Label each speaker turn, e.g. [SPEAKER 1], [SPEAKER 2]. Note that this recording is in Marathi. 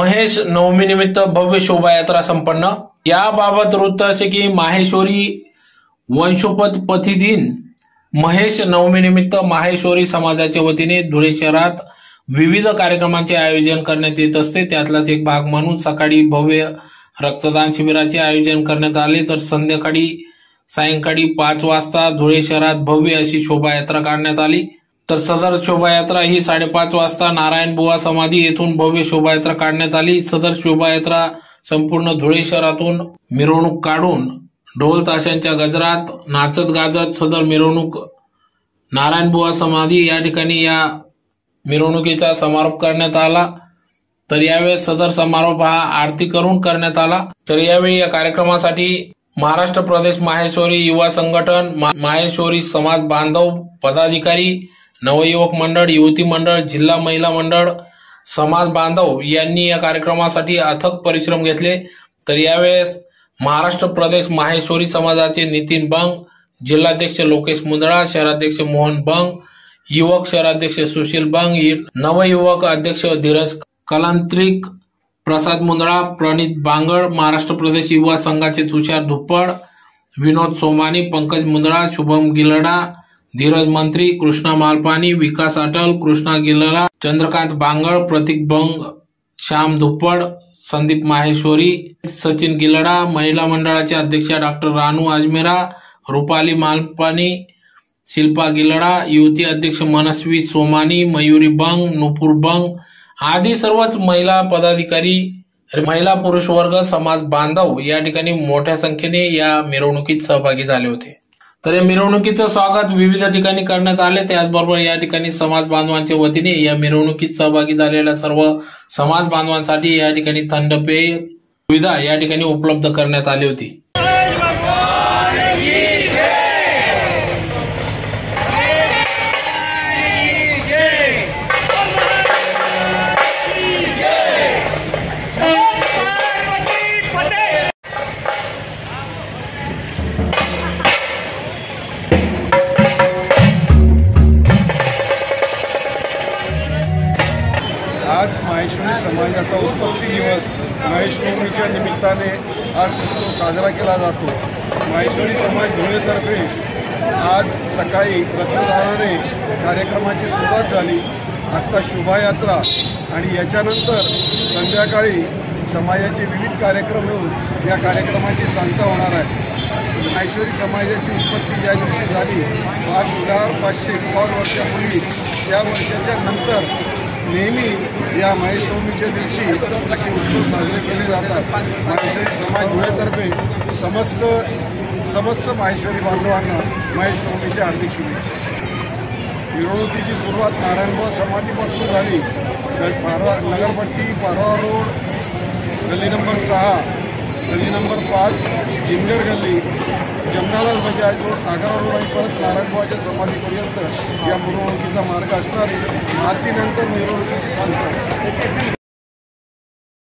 [SPEAKER 1] महेश नवमीनिमित्त भव्य शोभायात्रा संपन्न. याबाबत वृत्त असे की माहेश्वरी वंशोपत पथिदीन महेश नवमीनिमित्त माहेश्वरी समाजाच्या वतीने धुळे शहरात विविध कार्यक्रमांचे आयोजन करण्यात येत असते. त्यातलाच एक भाग म्हणून सकाळी भव्य रक्तदान शिबिराचे आयोजन करण्यात आले. तर संध्याकाळी सायंकाळी पाच वाजता धुळे शहरात भव्य अशी शोभायात्रा काढण्यात आली. तर सदर शोभायात्रा ही साडेपाच वाजता नारायण बुवा समाधी येथून भव्य शोभायात्रा काढण्यात आली. सदर शोभायात्रा संपूर्ण धुळे शहरातून मिरवणूक काढून ढोल ताशांच्या गजरात नाचत गाजत सदर मिरवणूक नारायण बुवा समाधी या ठिकाणी या मिरवणुकीचा समारोप करण्यात आला. तर यावेळी सदर समारोप हा आरती करून करण्यात आला. तर यावेळी या कार्यक्रमासाठी महाराष्ट्र प्रदेश माहेश्वरी युवा संघटन माहेश्वरी समाज बांधव पदाधिकारी नवयुवक मंडळ युवती मंडळ जिल्हा महिला मंडळ समाज बांधव यांनी या कार्यक्रमासाठी अथक परिश्रम घेतले. तर यावेळेस महाराष्ट्र प्रदेश माहेश्वरी समाजाचे नितीन बंग जिल्हाध्यक्ष लोकेश मुंदळा शहराध्यक्ष मोहन बंग युवक शहराध्यक्ष सुशील बंग नवयुवक अध्यक्ष धीरज कलांत्रिक प्रसाद मुंदळा प्रणित बांगड महाराष्ट्र प्रदेश युवा संघाचे तुषार धुप्पड विनोद सोमानी पंकज मुंदळा शुभम गिलडा धीरज मंत्री कृष्णा मालपानी विकास अटल कृष्णा गिलडा चंद्रकांत बांगड प्रतीक बंग श्याम धुप्पड संदीप माहेश्वरी सचिन गिलडा महिला मंडळाच्या अध्यक्षा डॉक्टर रानू अजमेरा रुपाली मालपानी शिल्पा गिलडा युवती अध्यक्ष मनस्वी सोमानी मयुरी बंग नुपूर बंग आदी सर्वच महिला पदाधिकारी महिला पुरुष वर्ग समाज बांधव या ठिकाणी मोठ्या संख्येने या मिरवणुकीत सहभागी झाले होते. तर या मिरवणुकीचं स्वागत विविध ठिकाणी करण्यात आले. त्याचबरोबर या ठिकाणी समाज बांधवांच्या वतीने या मिरवणुकीत सहभागी झालेल्या सर्व समाज बांधवांसाठी या ठिकाणी थंड पेय सुविधा या ठिकाणी उपलब्ध करण्यात आली होती.
[SPEAKER 2] महेश्वरीच्या निमित्ताने आज उत्सव साजरा केला जातो. माहेश्वरी समाज धुळेतर्फे आज सकाळी रक्तदानाने कार्यक्रमाची सुरुवात झाली. आत्ता शोभायात्रा आणि याच्यानंतर संध्याकाळी समाजाचे विविध कार्यक्रम होऊन या कार्यक्रमाची सांगता होणार आहे. माहेश्वरी समाजाची उत्पत्ती ज्या दिवशी झाली पाच हजार पाचशे एकावन्न वर्षापूर्वी त्या वर्षाच्या नंतर नेहमी या महेशनवमीच्या दिवशी असे उत्सव साजरे केले जातात. माहेश्वरी समाज धुळ्यातर्फे समस्त समस्त माहेश्वरी बांधवांना महेशनवमीच्या हार्दिक शुभेच्छा. मिरवणुकीची सुरुवात नारायणगाव समाधीपासून झाली. तर पारवा नगरपट्टी पारवा रोड गल्ली नंबर सहा. गल्ली नंबर पाच जिंगर गल्ली. जमनालाल बजाज रोड आगारा रोड आणि परत नारायणबाच्या समाधीपर्यंत या मिरवणुकीचा मार्ग असणार. आहे आरतीनंतर मिरवणुकीची सांगतात